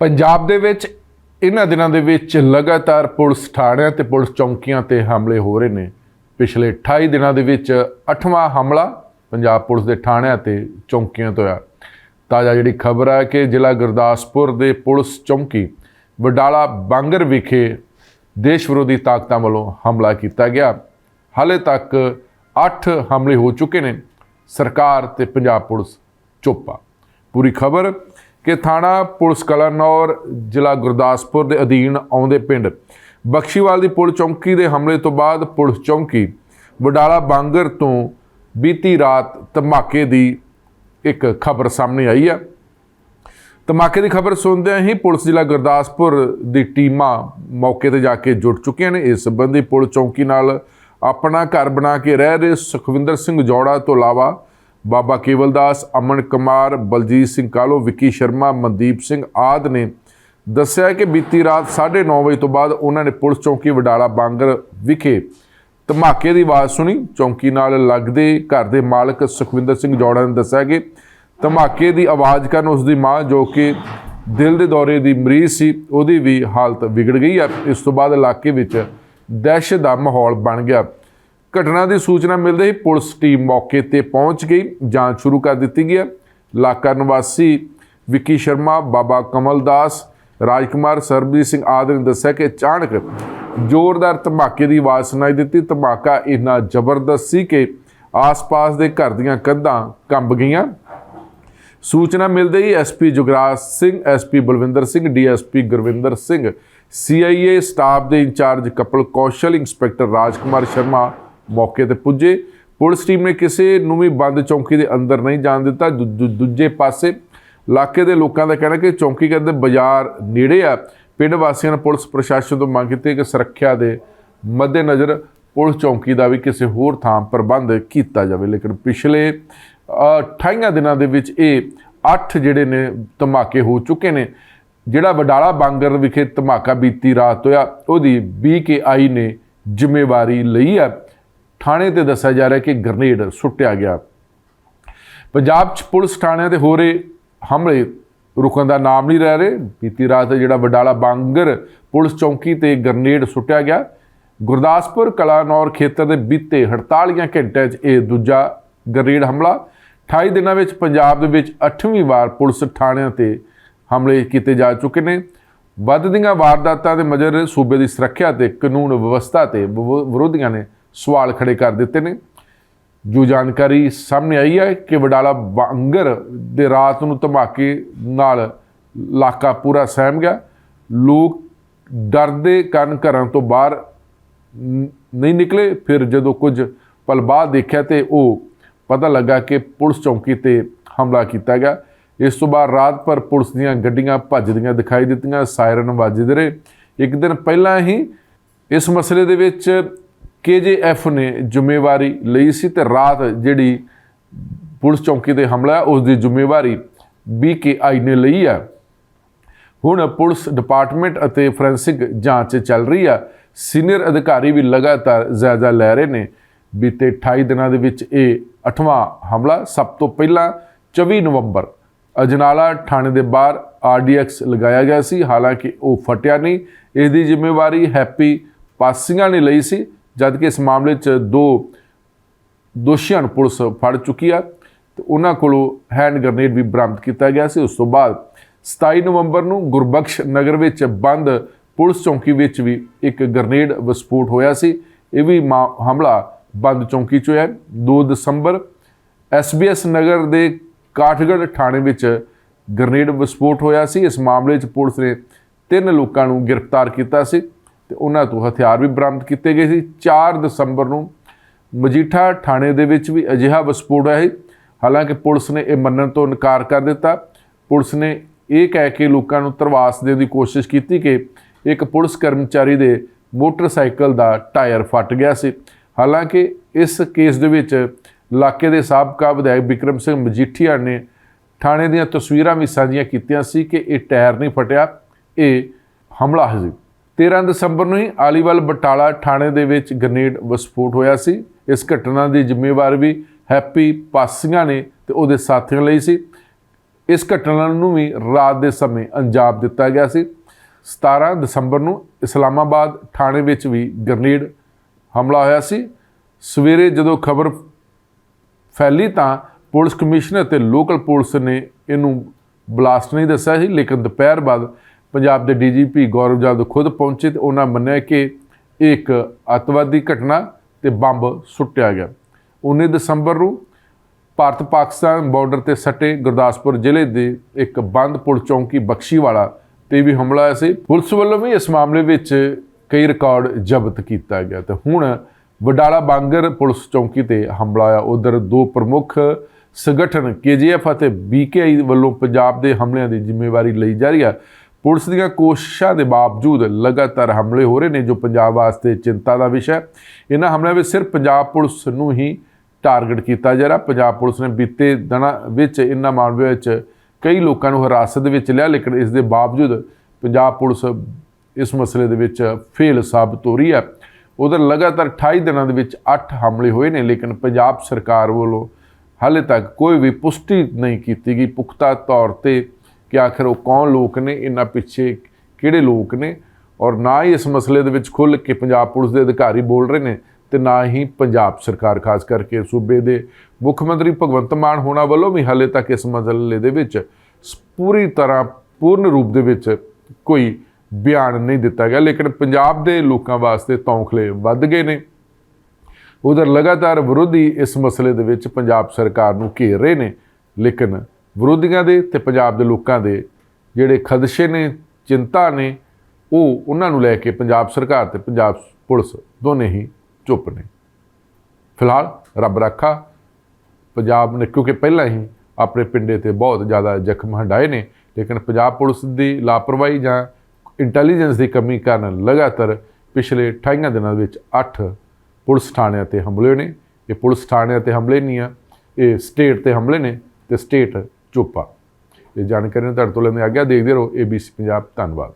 ਪੰਜਾਬ ਦੇ ਵਿੱਚ ਇਹਨਾਂ ਦਿਨਾਂ ਦੇ ਵਿੱਚ ਲਗਾਤਾਰ ਪੁਲਿਸ ਥਾਣਿਆਂ ਤੇ ਪੁਲਿਸ ਚੌਂਕੀਆਂ ਤੇ ਹਮਲੇ ਹੋ ਰਹੇ ਨੇ। ਪਿਛਲੇ 28 ਦਿਨਾਂ ਦੇ ਵਿੱਚ 8ਵਾਂ ਹਮਲਾ ਪੰਜਾਬ ਪੁਲਿਸ ਦੇ ਥਾਣਿਆਂ ਤੇ ਚੌਂਕੀਆਂ ਤੋਂ ਆ ਤਾਜ਼ਾ ਜਿਹੜੀ ਖਬਰ ਹੈ ਕਿ ਜ਼ਿਲ੍ਹਾ ਗੁਰਦਾਸਪੁਰ ਦੇ ਪੁਲਿਸ ਚੌਂਕੀ ਵਡਾਲਾ ਬਾਂਗਰ ਵਿਖੇ ਦੇਸ਼ ਵਿਰੋਧੀ ਤਾਕਤਾਂ ਵੱਲੋਂ ਹਮਲਾ ਕੀਤਾ ਗਿਆ। ਹਾਲੇ ਤੱਕ 8 ਹਮਲੇ ਹੋ ਚੁੱਕੇ ਨੇ। ਸਰਕਾਰ ਤੇ ਪੰਜਾਬ ਪੁਲਿਸ ਚੁੱਪਾ ਪੂਰੀ ਖਬਰ ਕਿ ਥਾਣਾ ਪੁਲਿਸ ਕਲਾਨੌਰ, ਜ਼ਿਲ੍ਹਾ ਗੁਰਦਾਸਪੁਰ ਦੇ ਅਧੀਨ ਆਉਂਦੇ ਪਿੰਡ ਬਖਸ਼ੀਵਾਲ ਦੀ ਪੁਲ ਚੌਂਕੀ ਦੇ ਹਮਲੇ ਤੋਂ ਬਾਅਦ ਪੁਲਿਸ ਚੌਂਕੀ ਵਡਾਲਾ ਬਾਂਗਰ ਤੋਂ ਬੀਤੀ ਰਾਤ ਧਮਾਕੇ ਦੀ ਇੱਕ ਖਬਰ ਸਾਹਮਣੇ ਆਈ ਹੈ। ਧਮਾਕੇ ਦੀ ਖਬਰ ਸੁਣਦਿਆਂ ਹੀ ਪੁਲਿਸ ਜ਼ਿਲ੍ਹਾ ਗੁਰਦਾਸਪੁਰ ਦੀ ਟੀਮਾਂ ਮੌਕੇ ਤੇ ਜਾ ਕੇ ਜੁੜ ਚੁੱਕੀਆਂ ਨੇ। ਇਸ ਸੰਬੰਧੀ ਪੁਲਿਸ ਚੌਂਕੀ ਨਾਲ ਆਪਣਾ ਘਰ ਬਣਾ ਕੇ ਰਹਿ ਰਹੇ ਸੁਖਵਿੰਦਰ ਸਿੰਘ ਜੋੜਾ ਤੋਂ ਇਲਾਵਾ ਬਾਬਾ ਕੇਵਲਦਾਸ ਅਮਨ ਕੁਮਾਰ, ਬਲਜੀਤ ਸਿੰਘ ਕਾਲੋ, ਵਿੱਕੀ ਸ਼ਰਮਾ, ਮਨਦੀਪ ਸਿੰਘ ਆਦ ਨੇ ਦੱਸਿਆ ਕਿ ਬੀਤੀ ਰਾਤ 9:30 ਵਜੇ ਤੋਂ ਬਾਅਦ ਉਹਨਾਂ ਨੇ ਪੁਲਿਸ ਚੌਂਕੀ ਵਡਾਲਾ ਬਾਂਗਰ ਵਿਖੇ ਧਮਾਕੇ ਦੀ ਆਵਾਜ਼ ਸੁਣੀ। ਚੌਂਕੀ ਨਾਲ ਲੱਗਦੇ ਘਰ ਦੇ ਮਾਲਕ ਸੁਖਵਿੰਦਰ ਸਿੰਘ ਜੋੜਾ ਨੇ ਦੱਸਿਆ ਕਿ ਧਮਾਕੇ ਦੀ ਆਵਾਜ਼ ਕਾਰਨ ਉਸ ਦੀ ਮਾਂ, ਜੋ ਕਿ ਦਿਲ ਦੇ ਦੌਰੇ ਦੀ ਮਰੀਜ਼ ਸੀ, ਉਹਦੀ ਵੀ ਹਾਲਤ ਵਿਗੜ ਗਈ ਹੈ। ਇਸ ਤੋਂ ਬਾਅਦ ਇਲਾਕੇ ਵਿੱਚ ਦਹਿਸ਼ਤ ਦਾ ਮਾਹੌਲ ਬਣ ਗਿਆ। ਘਟਨਾ ਦੀ ਸੂਚਨਾ ਮਿਲਦੇ ਹੀ ਪੁਲਿਸ ਟੀਮ ਮੌਕੇ ਤੇ ਪਹੁੰਚ ਗਈ, ਜਾਂਚ ਸ਼ੁਰੂ ਕਰ ਦਿੱਤੀ ਗਈ ਹੈ। ਇਲਾਕਾ ਨਿਵਾਸੀ ਵਿੱਕੀ ਸ਼ਰਮਾ, ਬਾਬਾ ਕਮਲਦਾਸ ਰਾਜਕੁਮਾਰ ਸਰਬਜੀਤ ਸਿੰਘ ਆਦਿ ਨੇ ਦੱਸਿਆ ਕਿ ਅਚਾਨਕ ਜ਼ੋਰਦਾਰ ਧਮਾਕੇ ਦੀ ਆਵਾਜ਼ ਸੁਣਾਈ ਦਿੱਤੀ। ਧਮਾਕਾ ਇੰਨਾ ਜ਼ਬਰਦਸਤ ਸੀ ਕਿ ਆਸ-ਪਾਸ ਦੇ ਘਰ ਦੀਆਂ ਕੰਧਾਂ ਕੰਬ ਗਈਆਂ। ਸੂਚਨਾ ਮਿਲਦੇ ਹੀ SP Jugraj Singh SP Balwinder Singh DSP Gurwinder Singh CIA staff ਦੇ incharge couple Kaushal, inspector Rajkumar Sharma ਮੌਕੇ ਤੇ ਪੁੱਜੇ। ਪੁਲਿਸ ਟੀਮ ਨੇ ਕਿਸੇ ਨੂੰ ਵੀ ਬੰਦ ਚੌਂਕੀ ਦੇ ਅੰਦਰ ਨਹੀਂ ਜਾਣ ਦਿੱਤਾ। ਦੂ- ਦੂ- ਦੂਜੇ ਪਾਸੇ ਇਲਾਕੇ ਦੇ ਲੋਕਾਂ ਦਾ ਕਹਿਣਾ ਕਿ ਚੌਂਕੀ ਕਹਿੰਦੇ ਬਾਜ਼ਾਰ ਨੇੜੇ ਆ। ਪਿੰਡ ਵਾਸੀਆਂ ਨੇ ਪੁਲਿਸ ਪ੍ਰਸ਼ਾਸਨ ਤੋਂ ਮੰਗ ਕੀਤੀ ਕਿ ਸੁਰੱਖਿਆ ਦੇ ਮੱਦੇਨਜ਼ਰ ਪੁਲਿਸ ਚੌਂਕੀ ਦਾ ਵੀ ਕਿਸੇ ਹੋਰ ਥਾਂ ਪ੍ਰਬੰਧ ਕੀਤਾ ਜਾਵੇ। ਲੇਕਿਨ ਪਿਛਲੇ ਅ, 28 ਦਿਨਾਂ ਦੇ ਵਿੱਚ ਇਹ 8 ਜਿਹੜੇ ਨੇ ਧਮਾਕੇ ਹੋ ਚੁੱਕੇ ਨੇ। ਜਿਹੜਾ ਵਡਾਲਾ ਬਾਂਗਰ ਵਿਖੇ ਧਮਾਕਾ ਬੀਤੀ ਰਾਤ ਹੋਇਆ ਉਹਦੀ ਬੀਕੇਆਈ ਨੇ ਜ਼ਿੰਮੇਵਾਰੀ ਲਈ ਹੈ ਥਾਣੇ ਤੇ ਦੱਸਿਆ ਜਾ ਰਿਹਾ ਕਿ ਗ੍ਰਨੇਡ ਸੁੱਟਿਆ ਗਿਆ। ਪੰਜਾਬ 'ਚ ਪੁਲਿਸ ਥਾਣਿਆਂ ਤੇ ਹੋ ਰਹੇ ਹਮਲੇ, ਰੁਕਣ ਦਾ ਨਾਮ ਨਹੀਂ ਲੈ ਰਹੇ। ਬੀਤੀ ਰਾਤ ਜਿਹੜਾ ਵਡਾਲਾ ਬਾਂਗਰ ਪੁਲਿਸ ਚੌਂਕੀ ਤੇ ਗ੍ਰਨੇਡ ਸੁੱਟਿਆ ਗਿਆ। ਗੁਰਦਾਸਪੁਰ, ਕਲਾਨੌਰ ਖੇਤਰ ਦੇ ਬੀਤੇ 48 ਘੰਟਿਆਂ 'ਚ ਇਹ ਦੂਜਾ ਗ੍ਰਨੇਡ ਹਮਲਾ। 28 ਦਿਨਾਂ ਵਿੱਚ ਪੰਜਾਬ ਦੇ ਵਿੱਚ 8ਵੀਂ ਵਾਰ ਪੁਲਿਸ ਥਾਣਿਆਂ ਤੇ ਹਮਲੇ ਕੀਤੇ ਜਾ ਚੁੱਕੇ ਨੇ। ਵੱਧਦੀਆਂ ਵਾਰਦਾਤਾਂ ਦੇ ਮਜਰ ਸੂਬੇ ਦੀ ਸੁਰੱਖਿਆ ਤੇ ਕਾਨੂੰਨ ਵਿਵਸਥਾ ਤੇ ਵਿਵ- ਵਿਰੋਧੀਆਂ ਨੇ ਸਵਾਲ ਖੜੇ ਕਰ ਦਿੱਤੇ ਨੇ। ਜੋ ਜਾਣਕਾਰੀ ਸਾਹਮਣੇ ਆਈ ਹੈ ਕਿ ਵਡਾਲਾ ਬਾਂਗਰ ਦੇ ਰਾਤ ਨੂੰ ਧਮਾਕੇ ਨਾਲ ਇਲਾਕਾ ਪੂਰਾ ਸਹਿਮ ਗਿਆ। ਲੋਕ ਡਰਦੇ ਕਾਰਨ ਘਰਾਂ ਤੋਂ ਬਾਹਰ ਨਹੀਂ ਨਿਕਲੇ। ਫਿਰ ਜਦੋਂ ਕੁਝ ਪਲ ਬਾਅਦ ਦੇਖਿਆ ਤੇ ਉਹ ਪਤਾ ਲੱਗਾ ਕਿ ਪੁਲਿਸ ਚੌਂਕੀ ਤੇ ਹਮਲਾ ਕੀਤਾ ਗਿਆ। ਇਸ ਤੋਂ ਬਾਅਦ ਰਾਤ ਭਰ ਪੁਲਿਸ ਦੀਆਂ ਗੱਡੀਆਂ ਭੱਜਦੀਆਂ ਦਿਖਾਈ ਦਿੱਤੀਆਂ, ਸਾਇਰਨ ਵੱਜਦੇ ਰਹੇ। ਇੱਕ ਦਿਨ ਪਹਿਲਾਂ ਹੀ ਇਸ ਮਸਲੇ ਦੇ ਵਿੱਚ ਕੇਜੇਐਫ ਨੇ ਜ਼ਿੰਮੇਵਾਰੀ ਲਈ ਸੀ ਤੇ ਰਾਤ ਜਿਹੜੀ ਪੁਲਿਸ ਚੌਂਕੀ ਤੇ ਹਮਲਾ ਉਸ ਦੀ ਜ਼ਿੰਮੇਵਾਰੀ ਬੀਕੇਆਈ ਨੇ ਲਈ ਆ ਹੁਣ ਪੁਲਿਸ ਡਿਪਾਰਟਮੈਂਟ ਅਤੇ ਫੋਰੈਂਸਿਕ ਜਾਂਚ ਚੱਲ ਰਹੀ ਆ ਸੀਨੀਅਰ ਅਧਿਕਾਰੀ ਵੀ ਲਗਾਤਾਰ ਜਾਇਜ਼ਾ ਲੈ ਰਹੇ ਨੇ। ਬੀਤੇ 28 ਦਿਨਾਂ ਦੇ ਵਿੱਚ ਇਹ 8ਵਾਂ ਹਮਲਾ, ਸਭ ਤੋਂ ਪਹਿਲਾਂ 24 ਨਵੰਬਰ ਅਜਨਾਲਾ ਥਾਣੇ ਦੇ ਬਾਹਰ ਆਰਡੀਐਕਸ ਲਗਾਇਆ ਗਿਆ ਸੀ। ਹਾਲਾਂਕਿ ਉਹ ਫਟਿਆ ਨਹੀਂ। ਇਸ ਦੀ ਜ਼ਿੰਮੇਵਾਰੀ ਹੈਪੀ ਪਾਸੀਆਂ ਨੇ ਲਈ ਸੀ। ਜਦਕਿ ਇਸ ਮਾਮਲੇ 'ਚ ਦੋ ਦੋਸ਼ੀਆਂ ਨੂੰ ਪੁਲਿਸ ਫੜ ਚੁੱਕੀ ਆ, ਤੇ ਉਹਨਾਂ ਕੋਲੋਂ ਹੈਂਡ ਗ੍ਰਨੇਡ ਵੀ ਬਰਾਮਦ ਕੀਤਾ ਗਿਆ ਸੀ। ਉਸ ਤੋਂ ਬਾਅਦ 27 ਨਵੰਬਰ ਨੂੰ ਗੁਰਬਖਸ਼ ਨਗਰ ਵਿੱਚ ਬੰਦ ਪੁਲਿਸ ਚੌਂਕੀ ਵਿੱਚ ਵੀ ਇੱਕ ਗ੍ਰਨੇਡ ਵਿਸਫੋਟ ਹੋਇਆ ਸੀ। ਇਹ ਵੀ ਮਾ- ਹਮਲਾ ਬੰਦ ਚੌਂਕੀ 'ਚ ਹੋਇਆ। 2 ਦਸੰਬਰ ਐਸਬੀਐਸ ਨਗਰ ਦੇ ਕਾਠਗੜ੍ਹ ਥਾਣੇ ਵਿੱਚ ਗ੍ਰਨੇਡ ਵਿਸਫੋਟ ਹੋਇਆ ਸੀ। ਇਸ ਮਾਮਲੇ 'ਚ ਪੁਲਿਸ ਨੇ ਤਿੰਨ ਲੋਕਾਂ ਨੂੰ ਗ੍ਰਿਫਤਾਰ ਕੀਤਾ ਸੀ। ਤੇ ਉਹਨਾਂ ਤੋਂ ਹਥਿਆਰ ਵੀ ਬਰਾਮਦ ਕੀਤੇ ਗਏ ਸੀ। 4 ਦਸੰਬਰ ਨੂੰ ਮਜੀਠਾ ਥਾਣੇ ਦੇ ਵਿੱਚ ਵੀ ਅਜਿਹਾ ਵਿਸਫੋਟ ਹੋਇਆ ਸੀ। ਹਾਲਾਂਕਿ ਪੁਲਿਸ ਨੇ ਇਹ ਮੰਨਣ ਤੋਂ ਇਨਕਾਰ ਕਰ ਦਿੱਤਾ। ਪੁਲਿਸ ਨੇ ਇਹ ਕਹਿ ਕੇ ਲੋਕਾਂ ਨੂੰ ਤਰਵਾਸ ਦੇਣ ਦੀ ਕੋਸ਼ਿਸ਼ ਕੀਤੀ ਕਿ ਇੱਕ ਪੁਲਿਸ ਕਰਮਚਾਰੀ ਦੇ ਮੋਟਰਸਾਈਕਲ ਦਾ ਟਾਇਰ ਫਟ ਗਿਆ ਸੀ। ਹਾਲਾਂਕਿ ਇਸ ਕੇਸ ਦੇ ਵਿੱਚ ਇਲਾਕੇ ਦੇ ਸਾਬਕਾ ਵਿਧਾਇਕ ਵਿਕਰਮ ਸਿੰਘ ਮਜੀਠੀਆ ਨੇ ਥਾਣੇ ਦੀਆਂ ਤਸਵੀਰਾਂ ਵੀ ਸਾਂਝੀਆਂ ਕੀਤੀਆਂ ਸੀ ਕਿ ਇਹ ਟਾਇਰ ਨਹੀਂ ਫਟਿਆ, ਇਹ ਹਮਲਾ ਸੀ। 13 ਦਸੰਬਰ ਨੂੰ ਹੀ ਆਲੀਵਾਲ ਬਟਾਲਾ ਥਾਣੇ ਦੇ ਵਿੱਚ ਗ੍ਰਨੇਡ ਵਿਸਫੋਟ ਹੋਇਆ ਸੀ। ਇਸ ਘਟਨਾ ਦੀ ਜ਼ਿੰਮੇਵਾਰੀ ਵੀ ਹੈਪੀ ਪਾਸੀਆਂ ਨੇ ਤੇ ਉਹਦੇ ਸਾਥੀਆਂ ਲਈ ਸੀ। ਇਸ ਘਟਨਾ ਨੂੰ ਵੀ ਰਾਤ ਦੇ ਸਮੇਂ ਅੰਜਾਮ ਦਿੱਤਾ ਗਿਆ ਸੀ। 17 ਦਸੰਬਰ ਨੂੰ ਇਸਲਾਮਾਬਾਦ ਥਾਣੇ ਵਿੱਚ ਵੀ ਗ੍ਰਨੇਡ ਹਮਲਾ ਹੋਇਆ ਸੀ। ਸਵੇਰੇ ਜਦੋਂ ਖਬਰ ਫੈਲੀ ਤਾਂ ਪੁਲਿਸ ਕਮਿਸ਼ਨਰ ਤੇ ਲੋਕਲ ਪੁਲਿਸ ਨੇ ਇਹਨੂੰ ਬਲਾਸਟ ਨਹੀਂ ਦੱਸਿਆ ਸੀ, ਲੇਕਿਨ ਦੁਪਹਿਰ ਬਾਅਦ ਪੰਜਾਬ ਦੇ ਡੀਜੀਪੀ ਗੌਰਵ ਜਾਦਵ ਖੁਦ ਪਹੁੰਚੇ ਤੇ ਉਹਨਾਂ ਮੰਨਿਆ ਕਿ ਇਹ ਇੱਕ ਅੱਤਵਾਦੀ ਘਟਨਾ ਤੇ ਬੰਬ ਸੁੱਟਿਆ ਗਿਆ। 19 ਦਸੰਬਰ ਨੂੰ ਭਾਰਤ ਪਾਕਿਸਤਾਨ ਬਾਰਡਰ ਤੇ ਸਟੇ ਗੁਰਦਾਸਪੁਰ ਜ਼ਿਲ੍ਹੇ ਦੇ ਇੱਕ ਬੰਦ ਪੁਲ ਚੌਂਕੀ ਬਖਸ਼ੀਵਾਲਾ ਤੇ ਵੀ ਹਮਲਾ ਹੋਇਆ ਸੀ। ਪੁਲਿਸ ਵੱਲੋਂ ਵੀ ਇਸ ਮਾਮਲੇ ਵਿੱਚ ਕਈ ਰਿਕਾਰਡ ਜ਼ਬਤ ਕੀਤਾ ਗਿਆ ਤੇ ਹੁਣ ਵਡਾਲਾ ਬਾਂਗਰ ਪੁਲਿਸ ਚੌਂਕੀ ਤੇ ਹਮਲਾ ਹੋਇਆ। ਉਧਰ ਦੋ ਪ੍ਰਮੁੱਖ ਸੰਗਠਨ ਕੇਜੀਐਫ ਅਤੇ ਬੀਕੇਆਈ ਵੱਲੋਂ ਪੰਜਾਬ ਦੇ ਹਮਲਿਆਂ ਦੀ ਜ਼ਿੰਮੇਵਾਰੀ ਲਈ ਜਾ ਰਹੀ ਹੈ ਪੁਲਿਸ ਦੀਆਂ ਕੋਸ਼ਿਸ਼ਾਂ ਦੇ ਬਾਵਜੂਦ ਲਗਾਤਾਰ ਹਮਲੇ ਹੋ ਰਹੇ ਨੇ, ਜੋ ਪੰਜਾਬ ਵਾਸਤੇ ਚਿੰਤਾ ਦਾ ਵਿਸ਼ਾ ਹੈ। ਇਹਨਾਂ ਹਮਲਿਆਂ ਵਿੱਚ ਸਿਰਫ ਪੰਜਾਬ ਪੁਲਿਸ ਨੂੰ ਹੀ ਟਾਰਗੇਟ ਕੀਤਾ ਜਾ ਰਿਹਾ। ਪੰਜਾਬ ਪੁਲਿਸ ਨੇ ਬੀਤੇ ਦਿਨਾਂ ਵਿੱਚ ਇਹਨਾਂ ਮਾਮਲਿਆਂ ਵਿੱਚ ਕਈ ਲੋਕਾਂ ਨੂੰ ਹਿਰਾਸਤ ਵਿੱਚ ਲਿਆ, ਲੇਕਿਨ ਇਸ ਦੇ ਬਾਵਜੂਦ ਪੰਜਾਬ ਪੁਲਿਸ ਇਸ ਮਸਲੇ ਦੇ ਵਿੱਚ ਫੇਲ ਸਾਬਤ ਹੋ ਰਹੀ ਹੈ। ਉਧਰ ਲਗਾਤਾਰ 28 ਦਿਨਾਂ ਦੇ ਵਿੱਚ 8 ਹਮਲੇ ਹੋਏ ਨੇ, ਲੇਕਿਨ ਪੰਜਾਬ ਸਰਕਾਰ ਵੱਲੋਂ ਹਾਲੇ ਤੱਕ ਕੋਈ ਵੀ ਪੁਸ਼ਟੀ ਨਹੀਂ ਕੀਤੀ ਗਈ। ਪੁਖਤਾ ਤੌਰ ਤੇ ਕਿ ਆਖਰ ਉਹ ਕੌਣ ਲੋਕ ਨੇ ਇਹਨਾਂ ਪਿੱਛੇ ਕਿਹੜੇ ਲੋਕ ਨੇ? ਔਰ ਨਾ ਹੀ ਇਸ ਮਸਲੇ ਦੇ ਵਿੱਚ ਖੁੱਲ੍ਹ ਕੇ ਪੰਜਾਬ ਪੁਲਿਸ ਦੇ ਅਧਿਕਾਰੀ ਬੋਲ ਰਹੇ ਨੇ ਤੇ ਨਾ ਹੀ ਪੰਜਾਬ ਸਰਕਾਰ, ਖਾਸ ਕਰਕੇ ਸੂਬੇ ਦੇ ਮੁੱਖ ਮੰਤਰੀ ਭਗਵੰਤ ਮਾਨ ਹੋਣਾ ਵੱਲੋਂ ਵੀ ਹਾਲੇ ਤੱਕ ਇਸ ਮਸਲੇ ਦੇ ਵਿੱਚ ਸ- ਪੂਰੀ ਤਰ੍ਹਾਂ ਪੂਰਨ ਰੂਪ ਦੇ ਵਿੱਚ ਕੋਈ ਬਿਆਨ ਨਹੀਂ ਦਿੱਤਾ ਗਿਆ। ਲੇਕਿਨ ਪੰਜਾਬ ਦੇ ਲੋਕਾਂ ਵਾਸਤੇ ਤੌਂਖਲੇ ਵੱਧ ਗਏ ਨੇ। ਉਧਰ ਲਗਾਤਾਰ ਵਿਰੋਧੀ ਇਸ ਮਸਲੇ ਦੇ ਵਿੱਚ ਪੰਜਾਬ ਸਰਕਾਰ ਨੂੰ ਘੇਰ ਰਹੇ ਨੇ, ਲੇਕਿਨ ਵਿਰੋਧੀਆਂ ਦੇ ਤੇ ਪੰਜਾਬ ਦੇ ਲੋਕਾਂ ਦੇ ਜਿਹੜੇ ਖਦਸ਼ੇ ਨੇ, ਚਿੰਤਾ ਨੇ, ਉਹ ਉਹਨਾਂ ਨੂੰ ਲੈ ਕੇ ਪੰਜਾਬ ਸਰਕਾਰ ਤੇ ਪੰਜਾਬ ਪੁਲਿਸ ਦੋਨੇ ਹੀ ਚੁੱਪ ਨੇ। ਫਿਲਹਾਲ ਰੱਬ ਰੱਖਾ, ਪੰਜਾਬ ਨੇ ਕਿਉਂਕਿ ਪਹਿਲਾਂ ਹੀ ਆਪਣੇ ਪਿੰਡੇ ਤੇ ਬਹੁਤ ਜ਼ਿਆਦਾ ਜ਼ਖਮ ਹੰਡਾਏ ਨੇ, ਲੇਕਿਨ ਪੰਜਾਬ ਪੁਲਿਸ ਦੀ ਲਾਪਰਵਾਹੀ ਜਾਂ ਇੰਟੈਲੀਜੈਂਸ ਦੀ ਕਮੀ ਕਾਰਨ ਲਗਾਤਾਰ ਪਿਛਲੇ 28 ਦਿਨਾਂ ਵਿੱਚ 8 ਪੁਲਿਸ ਥਾਣਿਆਂ ਤੇ ਹਮਲੇ ਨੇ। ਇਹ ਪੁਲਿਸ ਥਾਣਿਆਂ ਤੇ ਹਮਲੇ ਨਹੀਂ ਆ, ਇਹ ਸਟੇਟ ਤੇ ਹਮਲੇ ਨੇ ਤੇ ਸਟੇਟ ਚੁੱਪ ਇਹ ਜਾਣਕਾਰੀ ਨੂੰ ਤੁਹਾਡੇ ਤੋਂ ਲੈਂਦੇ ਆ ਗਿਆ ਦੇਖਦੇ ਰਹੋ। ABC ਪੰਜਾਬ ਧੰਨਵਾਦ।